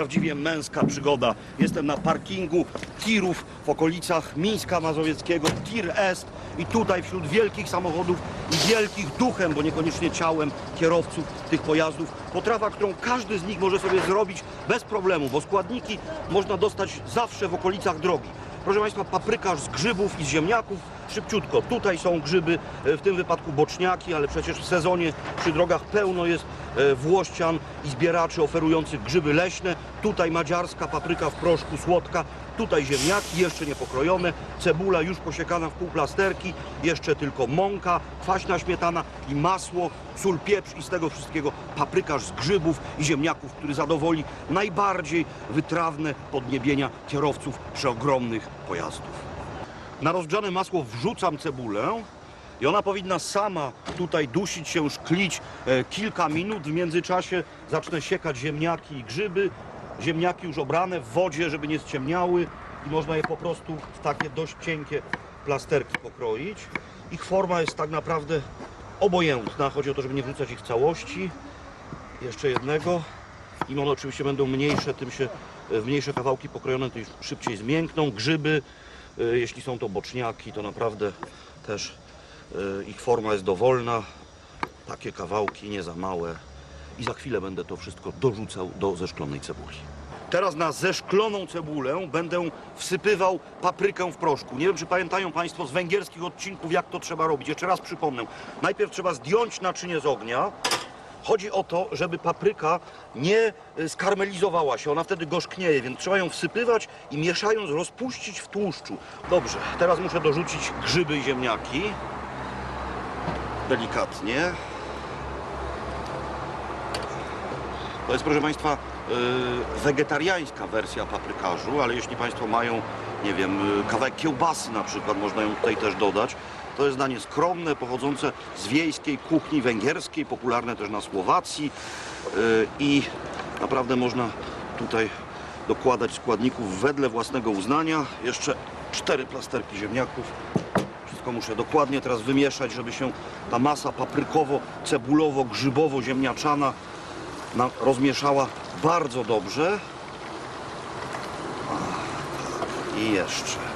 prawdziwie męska przygoda. Jestem na parkingu tirów w okolicach Mińska Mazowieckiego, Tir Est i tutaj wśród wielkich samochodów i wielkich duchem, bo niekoniecznie ciałem kierowców tych pojazdów, potrawa, którą każdy z nich może sobie zrobić bez problemu, bo składniki można dostać zawsze w okolicach drogi. Proszę Państwa, paprykarz z grzybów i z ziemniaków, szybciutko. Tutaj są grzyby, e, w tym wypadku boczniaki, ale przecież w sezonie przy drogach pełno jest e, włościan i zbieraczy oferujących grzyby leśne. Tutaj madziarska papryka w proszku, słodka. Tutaj ziemniaki jeszcze nie pokrojone, cebula już posiekana w półplasterki, jeszcze tylko mąka, kwaśna śmietana i masło, sól, pieprz i z tego wszystkiego paprykarz z grzybów i ziemniaków, który zadowoli najbardziej wytrawne podniebienia kierowców przeogromnych pojazdów. Na rozgrzane masło wrzucam cebulę i ona powinna sama tutaj dusić się, szklić e, kilka minut. W międzyczasie zacznę siekać ziemniaki i grzyby. Ziemniaki już obrane w wodzie, żeby nie ściemniały i można je po prostu w takie dość cienkie plasterki pokroić. Ich forma jest tak naprawdę obojętna. Chodzi o to, żeby nie wrzucać ich w całości. Jeszcze jednego. Im one oczywiście będą mniejsze, tym się e, w mniejsze kawałki pokrojone, już szybciej zmiękną. Grzyby, e, jeśli są to boczniaki, to naprawdę też e, ich forma jest dowolna. Takie kawałki, nie za małe. I za chwilę będę to wszystko dorzucał do zeszklonej cebuli. Teraz na zeszkloną cebulę będę wsypywał paprykę w proszku. Nie wiem, czy pamiętają Państwo z węgierskich odcinków, jak to trzeba robić. Jeszcze raz przypomnę. Najpierw trzeba zdjąć naczynie z ognia. Chodzi o to, żeby papryka nie y, skarmelizowała się, ona wtedy gorzknieje, więc trzeba ją wsypywać i mieszając rozpuścić w tłuszczu. Dobrze, teraz muszę dorzucić grzyby i ziemniaki. Delikatnie. To jest, proszę Państwa, y, wegetariańska wersja paprykarzu, ale jeśli Państwo mają, nie wiem, y, kawałek kiełbasy na przykład, można ją tutaj też dodać. To jest danie skromne, pochodzące z wiejskiej kuchni węgierskiej, popularne też na Słowacji y, i naprawdę można tutaj dokładać składników wedle własnego uznania. Jeszcze cztery plasterki ziemniaków. Wszystko muszę dokładnie teraz wymieszać, żeby się ta masa paprykowo-cebulowo-grzybowo-ziemniaczana na, rozmieszała bardzo dobrze. I jeszcze.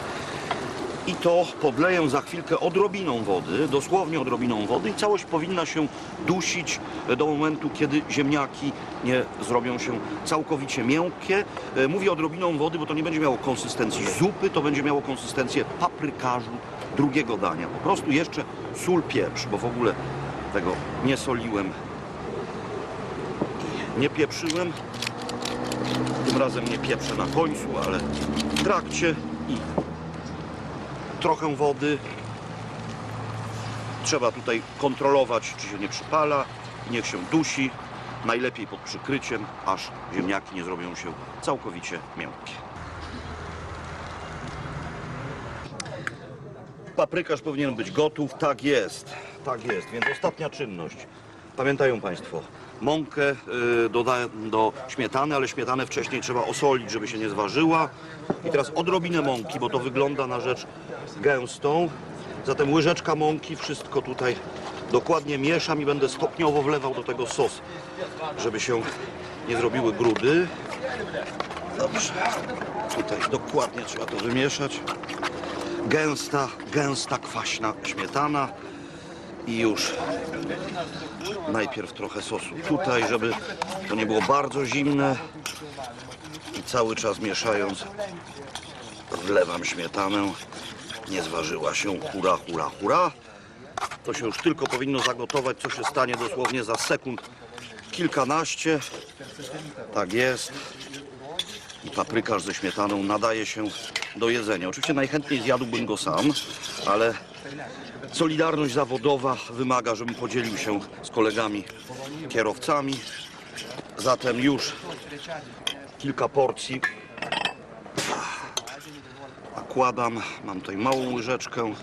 I to podleję za chwilkę odrobiną wody, dosłownie odrobiną wody i całość powinna się dusić do momentu, kiedy ziemniaki nie zrobią się całkowicie miękkie. E, Mówię odrobiną wody, bo to nie będzie miało konsystencji zupy, to będzie miało konsystencję paprykarzu drugiego dania. Po prostu jeszcze sól, pieprz, bo w ogóle tego nie soliłem nie pieprzyłem. Tym razem nie pieprzę na końcu, ale w trakcie i trochę wody. Trzeba tutaj kontrolować, czy się nie przypala. Niech się dusi, najlepiej pod przykryciem, aż ziemniaki nie zrobią się całkowicie miękkie. Paprykarz powinien być gotów. Tak jest, tak jest. Więc ostatnia czynność. Pamiętają Państwo, mąkę y, do śmietany, ale śmietanę wcześniej trzeba osolić, żeby się nie zważyła. I teraz odrobinę mąki, bo to wygląda na rzecz gęstą. Zatem łyżeczka mąki, wszystko tutaj dokładnie mieszam i będę stopniowo wlewał do tego sos, żeby się nie zrobiły grudy. Dobrze, tutaj dokładnie trzeba to wymieszać. Gęsta, gęsta, kwaśna śmietana i już. Najpierw trochę sosu. Tutaj, żeby to nie było bardzo zimne i cały czas mieszając wlewam śmietanę. Nie zważyła się. Hura, hura, hura. To się już tylko powinno zagotować co się stanie dosłownie za sekund. Kilkanaście. Tak jest. I paprykarz ze śmietaną nadaje się do jedzenia. Oczywiście najchętniej zjadłbym go sam, ale solidarność zawodowa wymaga, żebym podzielił się z kolegami kierowcami. Zatem już kilka porcji nakładam. Mam tutaj małą łyżeczkę,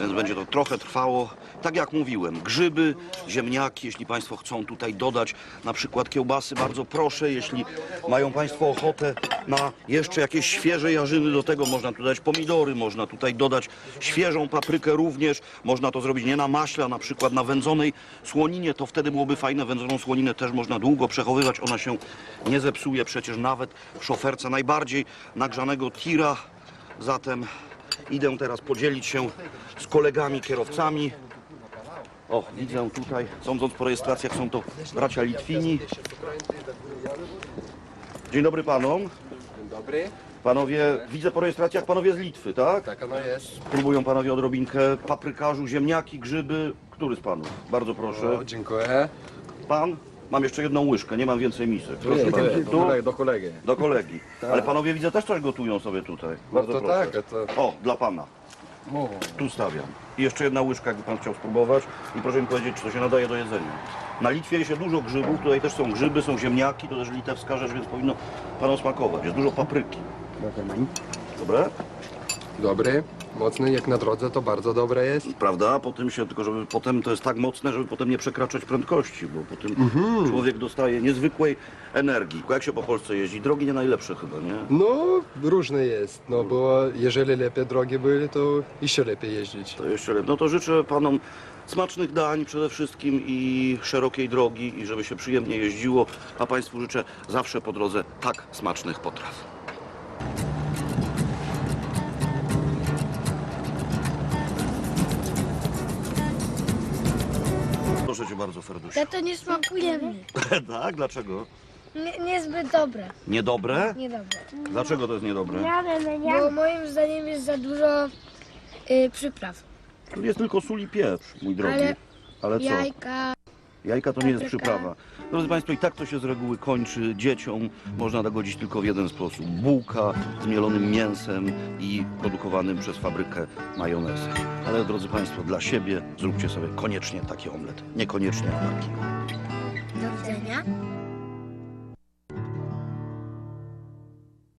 więc będzie to trochę trwało. Tak jak mówiłem, grzyby, ziemniaki, jeśli Państwo chcą tutaj dodać na przykład kiełbasy, bardzo proszę, jeśli mają Państwo ochotę na jeszcze jakieś świeże jarzyny, do tego można tu dać pomidory, można tutaj dodać świeżą paprykę również, można to zrobić nie na maśle, a na przykład na wędzonej słoninie, to wtedy byłoby fajne, wędzoną słoninę też można długo przechowywać, ona się nie zepsuje przecież nawet w szoferce najbardziej nagrzanego tira, zatem idę teraz podzielić się z kolegami kierowcami. O, widzę tutaj, sądząc po rejestracjach, są to bracia Litwini. Dzień dobry panom. Dzień dobry. Panowie, widzę po rejestracjach panowie z Litwy, tak? Tak ono jest. Próbują panowie odrobinkę paprykarzu, ziemniaki, grzyby. Który z panów? Bardzo proszę. O, dziękuję. Pan? Mam jeszcze jedną łyżkę, nie mam więcej misek. Proszę bardzo. do, Tu? kolegi, do kolegi. Do kolegi. Ale panowie widzę też coś gotują sobie tutaj. Bardzo No to proszę. tak, to... O, dla pana. Tu stawiam. I jeszcze jedna łyżka, jakby pan chciał spróbować. I proszę mi powiedzieć, czy to się nadaje do jedzenia. Na Litwie je się dużo grzybów, tutaj też są grzyby, są ziemniaki, to też litewska rzecz, więc powinno panom smakować. Jest dużo papryki. Dobre? Dobry, mocny, jak na drodze to bardzo dobre jest. Prawda? Potem się, tylko żeby potem to jest tak mocne, żeby potem nie przekraczać prędkości, bo potem człowiek dostaje niezwykłej energii. Jak się po Polsce jeździ? Drogi nie najlepsze chyba, nie? No, różny jest, no bo jeżeli lepiej drogi były, to jeszcze lepiej jeździć. To jeszcze lepiej. No to życzę panom smacznych dań przede wszystkim i szerokiej drogi i żeby się przyjemnie jeździło, a państwu życzę zawsze po drodze tak smacznych potraw. Proszę cię bardzo, to nie smakuje mi. tak? Dlaczego? Nie, niezbyt dobre. Niedobre? Niedobre. Dlaczego to jest niedobre? Bo moim zdaniem jest za dużo y, przypraw. Tu jest tylko sól i pieprz, mój drogi. Ale Ale co? Jajka. Jajka to nie jest Papryka. przyprawa. Drodzy Państwo, i tak to się z reguły kończy. Dzieciom można dogodzić tylko w jeden sposób. Bułka z mielonym mięsem i produkowanym przez fabrykę majonezem. Ale drodzy Państwo, dla siebie zróbcie sobie koniecznie taki omlet. Niekoniecznie, taki.